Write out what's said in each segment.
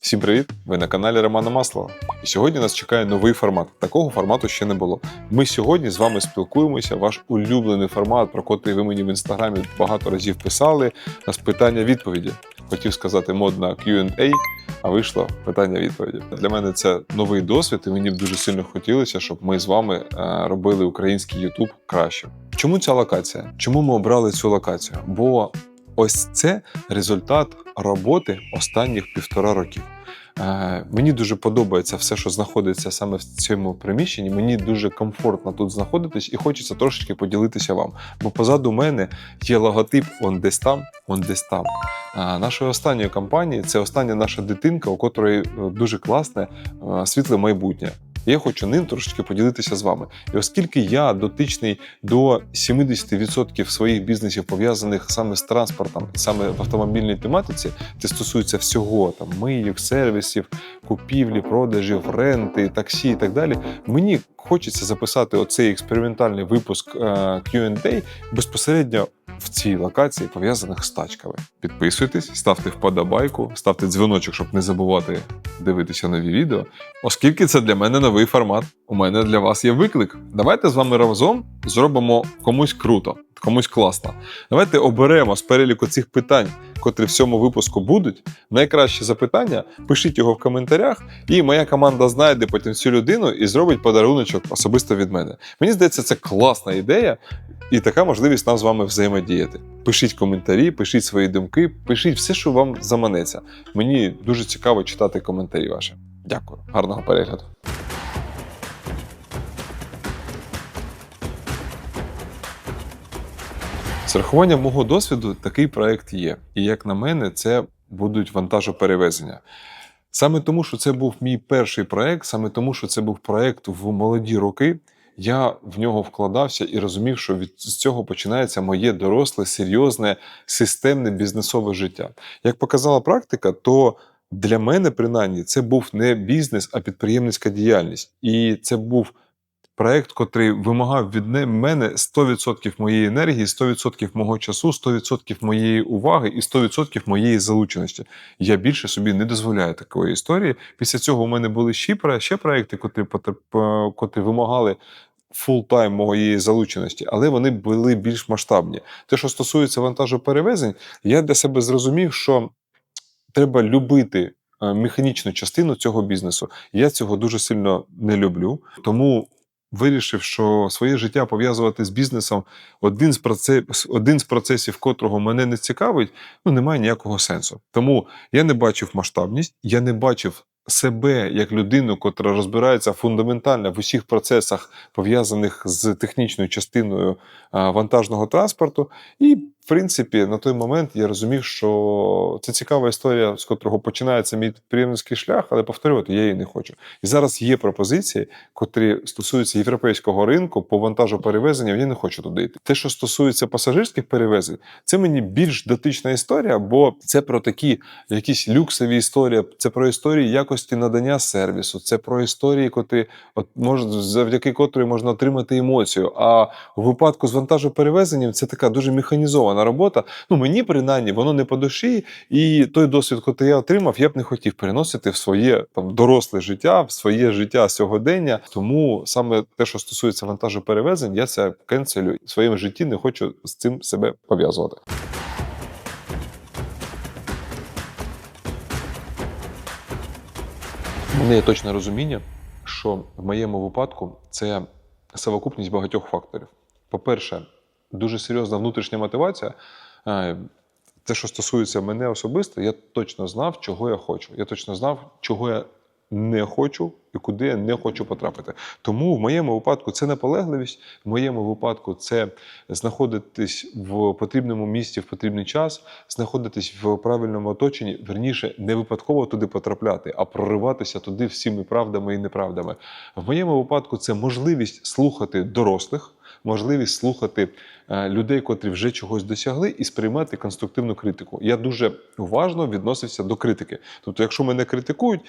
Всім привіт! Ви на каналі Романа Маслова. І сьогодні нас чекає новий формат. Такого формату ще не було. Ми сьогодні з вами спілкуємося. Ваш улюблений формат, про котрий ви мені в інстаграмі багато разів писали. У нас питання-відповіді. Хотів сказати модна Q&A, а вийшло питання-відповіді. Для мене це новий досвід, і мені б дуже сильно хотілося, щоб ми з вами е, робили український YouTube краще. Чому ця локація? Чому ми обрали цю локацію? Бо ось це результат роботи останніх півтора років. Е, Мені дуже подобається все, що знаходиться саме в цьому приміщенні. Мені дуже комфортно тут знаходитись і хочеться трошечки поділитися вам. Бо позаду мене є логотип он десь там, он десь там. Нашої останньої компанії це остання наша дитинка, у котрої е, дуже класне е, світле майбутнє. Я хочу ним трошечки поділитися з вами. І оскільки я дотичний до 70% своїх бізнесів пов'язаних саме з транспортом, саме в автомобільній тематиці, це стосується всього там миїв, сервісів, купівлі, продажів, ренти, таксі і так далі. Мені хочеться записати оцей експериментальний випуск е, Q&A безпосередньо в цій локації, пов'язаних з тачками. Підписуйтесь, ставте вподобайку, ставте дзвіночок, щоб не забувати дивитися нові відео. Оскільки це для мене новий формат, у мене для вас є виклик. Давайте з вами разом зробимо комусь круто, комусь класно. Давайте оберемо з переліку цих питань, котрі в цьому випуску будуть. Найкраще запитання, пишіть його в коментарях, і моя команда знайде потім цю людину і зробить подаруночок особисто від мене. Мені здається, це класна ідея. І така можливість нам з вами взаємодіяти. Пишіть коментарі, пишіть свої думки, пишіть все, що вам заманеться. Мені дуже цікаво читати коментарі ваші. Дякую, гарного перегляду. З рахуванням мого досвіду такий проект є. І як на мене, це будуть вантажоперевезення. Саме тому, що це був мій перший проект, саме тому, що це був проект в молоді роки, я в нього вкладався і розумів, що від цього починається моє доросле, серйозне, системне бізнесове життя. Як показала практика, то для мене, принаймні, це був не бізнес, а підприємницька діяльність. І це був проект, котрий вимагав від мене 100% моєї енергії, 100% мого часу, 100% моєї уваги і 100% моєї залученості. Я більше собі не дозволяю такої історії. Після цього у мене були ще, проекти, котрі, е, котрі вимагали фултайм моєї залученості, але вони були більш масштабні. Те, що стосується вантажоперевезень, я для себе зрозумів, що треба любити е, механічну частину цього бізнесу. Я цього дуже сильно не люблю, тому вирішив, що своє життя пов'язувати з бізнесом, один з, проце... один з процесів, котрого мене не цікавить, ну немає ніякого сенсу. Тому я не бачив масштабність, я не бачив. Себе як людину, котра розбирається фундаментально в усіх процесах, пов'язаних з технічною частиною вантажного транспорту, і принципі на той момент я розумів, що це цікава історія, з котрого починається мій підприємницький шлях, але повторювати я її не хочу. І зараз є пропозиції, котрі стосуються європейського ринку по вантажу перевезення. Я не хочу туди йти. Те, що стосується пасажирських перевезень, це мені більш дотична історія, бо це про такі якісь люксові історії, це про історії якості надання сервісу, це про історії, котрі от можна завдяки котрої можна отримати емоцію. А у випадку з вантажоперевезенням це така дуже механізована робота. Ну мені принаймні воно не по душі, і той досвід, який я отримав, я б не хотів переносити в своє там доросле життя, в своє життя сьогодення. Тому саме те, що стосується вантажоперевезень, я це кенселю в своєму житті не хочу з цим себе пов'язувати. Мене є точне розуміння, що в моєму випадку це совокупність багатьох факторів. По-перше, дуже серйозна внутрішня мотивація. Е, Те, що стосується мене особисто, я точно знав, чого я хочу. Я точно знав, чого я не хочу і куди я не хочу потрапити. Тому в моєму випадку це наполегливість, в моєму випадку це знаходитись в потрібному місці в потрібний час, знаходитись в правильному оточенні, верніше, не випадково туди потрапляти, а прориватися туди всіми правдами і неправдами. В моєму випадку це можливість слухати дорослих. Можливість слухати е, людей, котрі вже чогось досягли, і сприймати конструктивну критику. Я дуже уважно відносився до критики. Тобто, якщо мене критикують,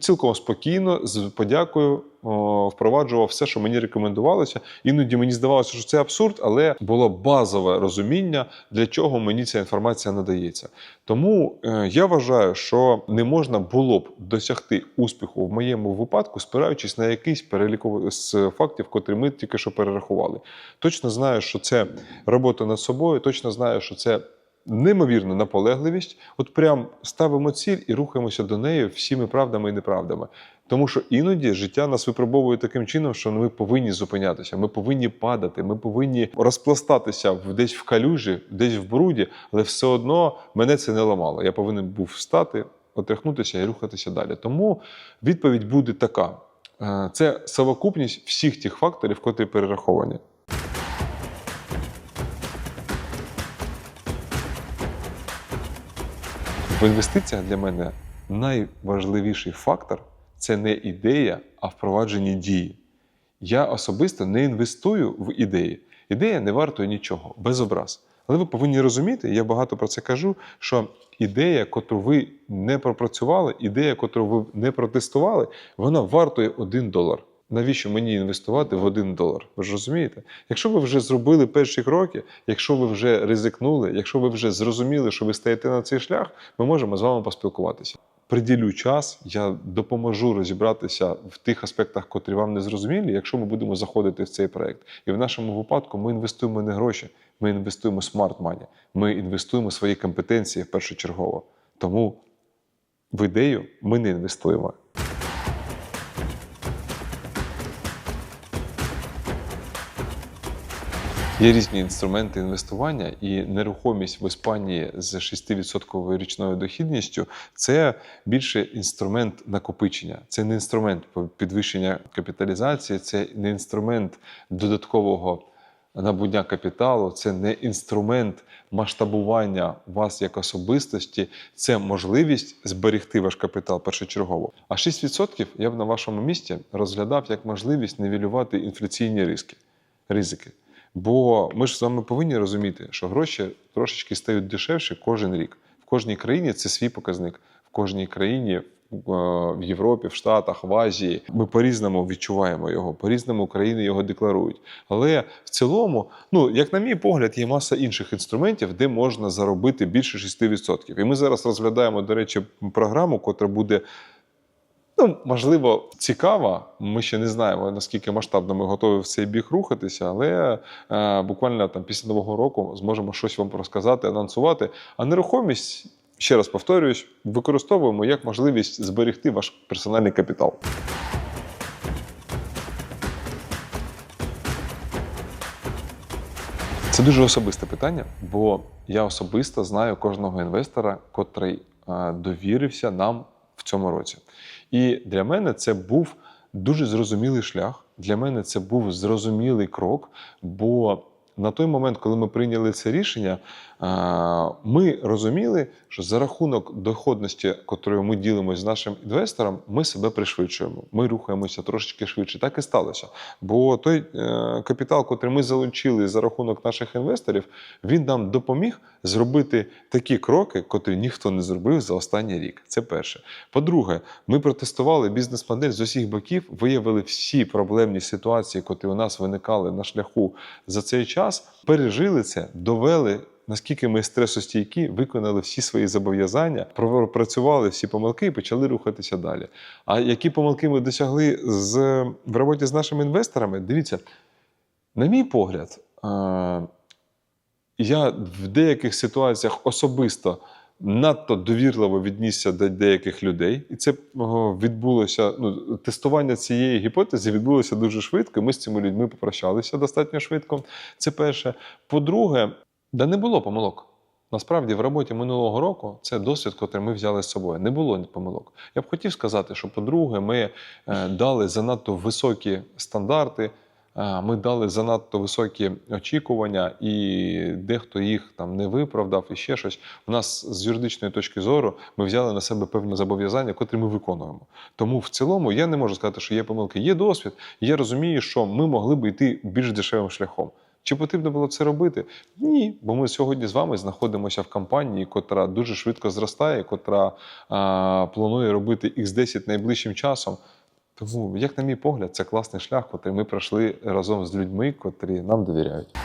цілком спокійно, з подякою впроваджував все, що мені рекомендувалося. Іноді мені здавалося, що це абсурд, але було базове розуміння, для чого мені ця інформація надається. Тому е, я вважаю, що не можна було б досягти успіху в моєму випадку, спираючись на якийсь перелік з фактів, котрі ми тільки що перерахували. Точно знаю, що це робота над собою, точно знаю, що це. Неймовірна наполегливість, от прям ставимо ціль і рухаємося до неї всіми правдами і неправдами. Тому що іноді життя нас випробовує таким чином, що ми повинні зупинятися, ми повинні падати, ми повинні розпластатися десь в калюжі, десь в бруді, але все одно мене це не ламало. Я повинен був встати, отряхнутися і рухатися далі. Тому відповідь буде така: Е, це совокупність всіх тих факторів, котрі перераховані. В інвестиціях для мене найважливіший фактор це не ідея, а впровадження дії. Я особисто не інвестую в ідеї. Ідея не вартує нічого, без образ. Але ви повинні розуміти, я багато про це кажу, що ідея, котру ви не пропрацювали, ідея, котру ви не протестували, вона вартує 1 долар. Навіщо мені інвестувати в 1 долар? Ви ж розумієте? Якщо ви вже зробили перші кроки, якщо ви вже ризикнули, якщо ви вже зрозуміли, що ви стаєте на цей шлях, ми можемо з вами поспілкуватися. Приділю час, я допоможу розібратися в тих аспектах, котрі вам не зрозумілі, якщо ми будемо заходити в цей проект. І в нашому випадку ми інвестуємо не гроші, ми інвестуємо smart money, ми інвестуємо свої компетенції першочергово. Тому в ідею ми не інвестуємо. Є різні інструменти інвестування, і нерухомість в Іспанії з 6% річною дохідністю це більше інструмент накопичення. Це не інструмент підвищення капіталізації, це не інструмент додаткового набуття капіталу, це не інструмент масштабування вас як особистості, це можливість зберегти ваш капітал першочергово. А 6% я б на вашому місці розглядав як можливість нівелювати інфляційні ризики. ризики. Бо ми ж з вами повинні розуміти, що гроші трошечки стають дешевші кожен рік. В кожній країні це свій показник. В кожній країні е, в Європі, в Штатах, в Азії ми по-різному відчуваємо його, по-різному країни його декларують. Але в цілому, ну як на мій погляд, є маса інших інструментів, де можна заробити більше 6%. І ми зараз розглядаємо, до речі, програму, котра буде. Ну, можливо, цікава. Ми ще не знаємо, наскільки масштабно ми готові в цей біг рухатися, але е, буквально там після нового року зможемо щось вам розказати, анонсувати. А нерухомість, ще раз повторююсь, використовуємо як можливість зберегти ваш персональний капітал. Це дуже особисте питання, бо я особисто знаю кожного інвестора, котрий е, довірився нам в цьому році. І для мене це був дуже зрозумілий шлях. Для мене це був зрозумілий крок, бо на той момент, коли ми прийняли це рішення, ми розуміли, що за рахунок доходності, котрою ми ділимося з нашим інвестором, ми себе пришвидшуємо. Ми рухаємося трошечки швидше. Так і сталося. Бо той е, капітал, котрий ми залучили за рахунок наших інвесторів, він нам допоміг зробити такі кроки, котрі ніхто не зробив за останній рік. Це перше. По-друге, ми протестували бізнес-модель з усіх боків, виявили всі проблемні ситуації, котрі у нас виникали на шляху за цей час, пережили це, довели. Наскільки ми стресостійкі, виконали всі свої зобов'язання, пропрацювали всі помилки і почали рухатися далі. А які помилки ми досягли з, в роботі з нашими інвесторами? Дивіться, на мій погляд, е, я в деяких ситуаціях особисто надто довірливо віднісся до деяких людей, і це відбулося. Ну, тестування цієї гіпотези відбулося дуже швидко. Ми з цими людьми попрощалися достатньо швидко. Це перше. По-друге, да не було помилок. Насправді, в роботі минулого року це досвід, який ми взяли з собою. Не було помилок. Я б хотів сказати, що, по-друге, ми е, дали занадто високі стандарти. Ми дали занадто високі очікування, і дехто їх там не виправдав, і ще щось. У нас з юридичної точки зору ми взяли на себе певні зобов'язання, котрі ми виконуємо. Тому в цілому я не можу сказати, що є помилки. Є досвід, і я розумію, що ми могли б йти більш дешевим шляхом. Чи потрібно було це робити? Ні, бо ми сьогодні з вами знаходимося в компанії, котра дуже швидко зростає, котра а, планує робити X10 найближчим часом. Тому, як на мій погляд, це класний шлях, котрий ми пройшли разом з людьми, котрі нам довіряють.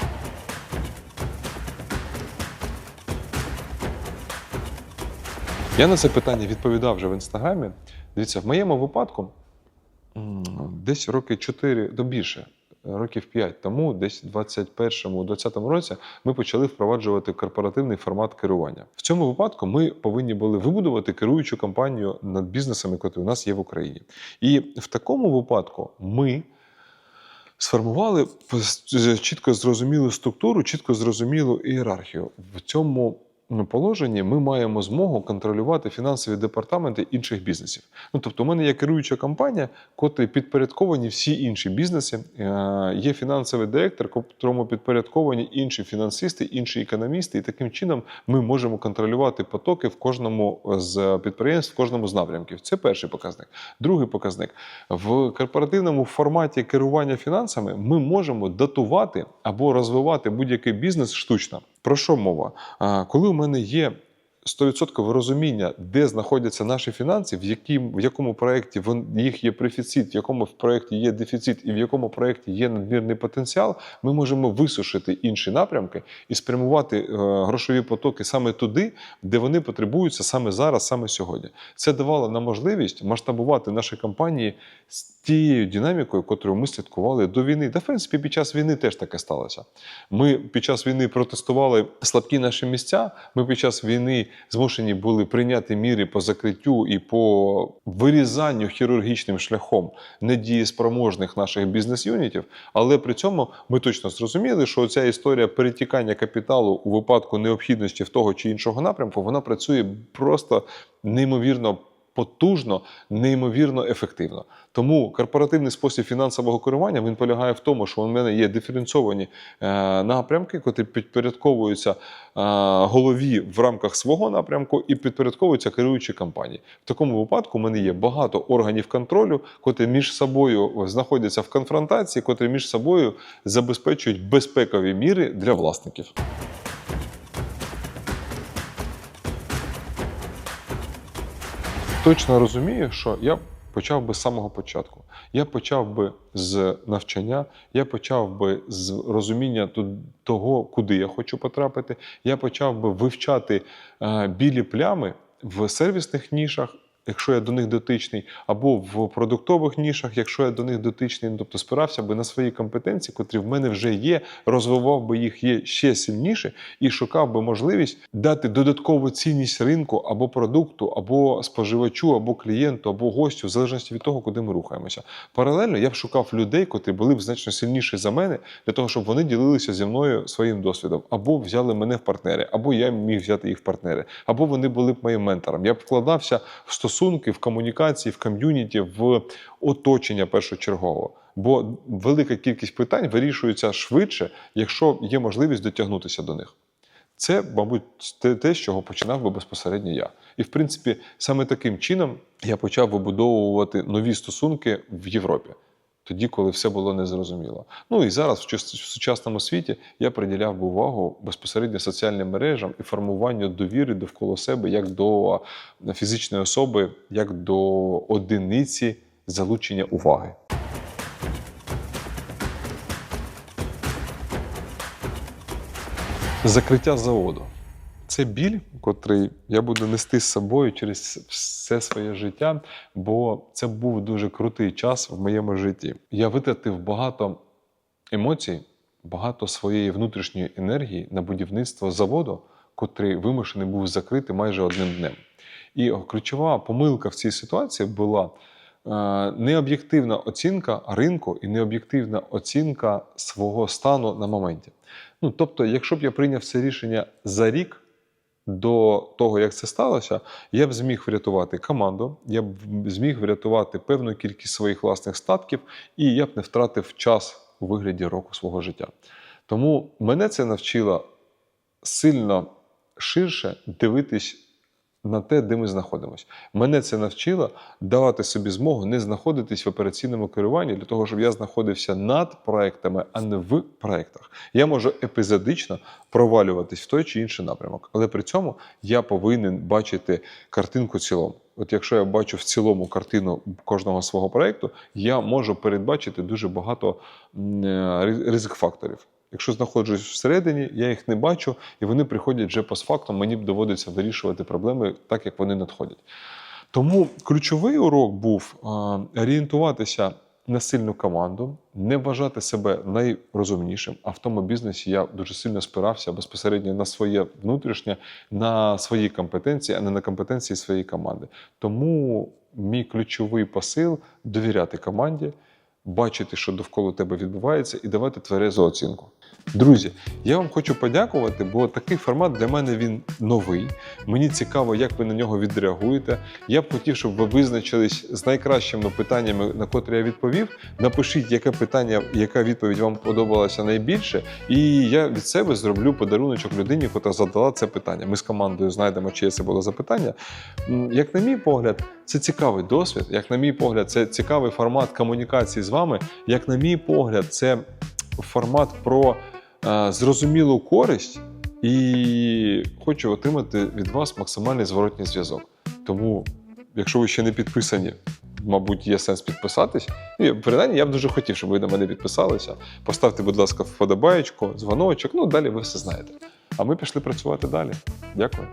Я на це питання відповідав вже в інстаграмі. Дивіться, в моєму випадку десь роки 4 до більше, років 5 тому, десь в 21-20 році, ми почали впроваджувати корпоративний формат керування. В цьому випадку ми повинні були вибудувати керуючу кампанію над бізнесами, які у нас є в Україні. І в такому випадку ми сформували чітко зрозумілу структуру, чітко зрозумілу ієрархію. В цьому положенні ми маємо змогу контролювати фінансові департаменти інших бізнесів. Ну тобто, у мене є керуюча компанія, котрі підпорядковані всі інші бізнеси. Е, Є фінансовий директор, котрому підпорядковані інші фінансисти, інші економісти, і таким чином ми можемо контролювати потоки в кожному з підприємств, в кожному з напрямків. Це перший показник. Другий показник в корпоративному форматі керування фінансами ми можемо датувати або розвивати будь-який бізнес штучно. Про що мова? Коли у мене є 100% розуміння, де знаходяться наші фінанси, в, яким, в якому проєкті їх є профіцит, в якому проєкті є дефіцит і в якому проєкті є надмірний потенціал, ми можемо висушити інші напрямки і спрямувати е, грошові потоки саме туди, де вони потребуються саме зараз, саме сьогодні. Це давало нам можливість масштабувати наші компанії з тією динамікою, котрою ми слідкували до війни. Та в принципі під час війни теж таке сталося. Ми під час війни протестували слабкі наші місця. Ми під час війни змушені були прийняти міри по закриттю і по вирізанню хірургічним шляхом недієспроможних наших бізнес-юнітів. Але при цьому ми точно зрозуміли, що ця історія перетікання капіталу у випадку необхідності в того чи іншого напрямку вона працює просто неймовірно. Потужно, неймовірно ефективно. Тому корпоративний спосіб фінансового керування він полягає в тому, що у мене є диференційовані е, напрямки, котрі підпорядковуються е, голові в рамках свого напрямку і підпорядковуються керуючі компанії. В такому випадку у мене є багато органів контролю, котрі між собою знаходяться в конфронтації, котрі між собою забезпечують безпекові міри для власників. Точно розумію, що я почав би з самого початку. Я почав би з навчання, я почав би з розуміння того, куди я хочу потрапити. Я почав би вивчати е, білі плями в сервісних нішах. Якщо я до них дотичний, або в продуктових нішах, якщо я до них дотичний, ну, тобто спирався би на свої компетенції, котрі в мене вже є, розвивав би їх є ще сильніше і шукав би можливість дати додаткову цінність ринку або продукту, або споживачу, або клієнту, або гостю, в залежності від того, куди ми рухаємося. Паралельно я б шукав людей, котрі були б значно сильніші за мене, для того, щоб вони ділилися зі мною своїм досвідом, або взяли мене в партнери, або я міг взяти їх в партнери, або вони були б моїм ментором. Я б вкладався в стосунки, в комунікації, в ком'юніті, в оточення першочергово. Бо велика кількість питань вирішується швидше, якщо є можливість дотягнутися до них. Це, мабуть, те, з чого починав би безпосередньо я. І, в принципі, саме таким чином я почав вибудовувати нові стосунки в Європі. Тоді, коли все було незрозуміло. Ну і зараз в сучасному світі я приділяв би увагу безпосередньо соціальним мережам і формуванню довіри довкола себе як до фізичної особи, як до одиниці залучення уваги. Закриття заводу. Це біль, котрий я буду нести з собою через все своє життя, бо це був дуже крутий час в моєму житті. Я витратив багато емоцій, багато своєї внутрішньої енергії на будівництво заводу, котрий вимушений був закрити майже одним днем. І ключова помилка в цій ситуації була е, необ'єктивна оцінка ринку і необ'єктивна оцінка свого стану на моменті. Ну, тобто, якщо б я прийняв це рішення за рік до того, як це сталося, я б зміг врятувати команду, я б зміг врятувати певну кількість своїх власних статків, і я б не втратив час у вигляді року свого життя. Тому мене це навчило сильно ширше дивитись на те, де ми знаходимося. Мене це навчило давати собі змогу не знаходитись в операційному керуванні для того, щоб я знаходився над проектами, а не в проектах. Я можу епізодично провалюватись в той чи інший напрямок, але при цьому я повинен бачити картинку цілому. От якщо я бачу в цілому картину кожного свого проекту, я можу передбачити дуже багато е, ризик факторів. Якщо знаходжусь всередині, я їх не бачу, і вони приходять вже постфактум, мені б доводиться вирішувати проблеми так, як вони надходять. Тому ключовий урок був орієнтуватися на сильну команду, не вважати себе найрозумнішим. А в тому бізнесі я дуже сильно спирався безпосередньо на своє внутрішнє, на свої компетенції, а не на компетенції своєї команди. Тому мій ключовий посил довіряти команді, бачити, що довкола тебе відбувається, і давати тверезу оцінку. Друзі, я вам хочу подякувати, бо такий формат для мене він новий. Мені цікаво, як ви на нього відреагуєте. Я б хотів, щоб ви визначились з найкращими питаннями, на котрі я відповів. Напишіть, яке питання, яка відповідь вам подобалася найбільше, і я від себе зроблю подаруночок людині, яка задала це питання. Ми з командою знайдемо, чиє це було запитання. Як на мій погляд, це цікавий досвід. Як на мій погляд, це цікавий формат комунікації з вами. Як на мій погляд, це формат про е, зрозумілу користь і хочу отримати від вас максимальний зворотній зв'язок. Тому, якщо ви ще не підписані, мабуть, є сенс підписатись. І, принаймні, я б дуже хотів, щоб ви на мене підписалися. Поставте, будь ласка, вподобаєчку, дзвоночок. Ну, далі ви все знаєте. А ми пішли працювати далі. Дякую.